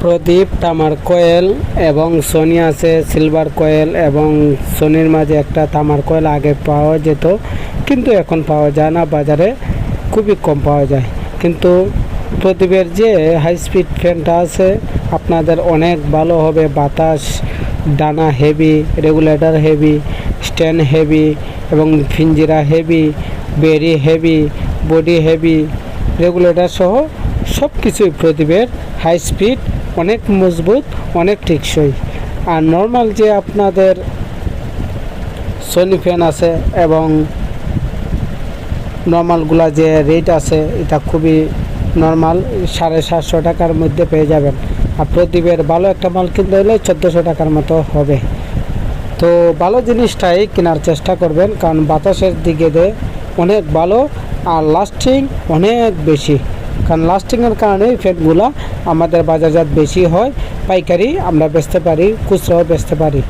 প্রদীপ, তামার কয়েল এবং সোনি আছে, সিলভার কয়েল এবং সোনির মাঝে একটা তামার কয়েল আগে পাওয়া যেত, কিন্তু এখন পাওয়া যায় না, বাজারে খুবই কম পাওয়া যায়। কিন্তু প্রদীপের যে হাই স্পিড ফ্যানটা আছে, আপনাদের অনেক ভালো হবে, বাতাস, ডানা heavy regulator heavy stand heavy এবং ফিঞ্জিরা হেভি বেরি হেভি বডি হেভি রেগুলেটর সহ সব কিছুই প্রদীপের হাই স্পিড অনেক মজবুত, অনেক টেকসই। আর নর্মাল যে আপনাদের সোনি ফ্যান আছে এবং নর্মালগুলা যে রেট আছে, এটা খুবই নর্মাল সাড়ে সাতশো টাকার মধ্যে পেয়ে যাবেন। আর প্রদীপের ভালো একটা মাল কিনতে হলে চোদ্দোশো টাকার মতো হবে। তো ভালো জিনিসটাই কেনার চেষ্টা করবেন, কারণ বাতাসের দিকে দিয়ে অনেক ভালো আর লাস্টিং অনেক বেশি। কারণ লাস্টিংয়ের কারণে ফ্যাটগুলো আমাদের বাজারজাত বেশি হয়, পাইকারি আমরা বেচতে পারি, খুচরাও বেচতে পারি।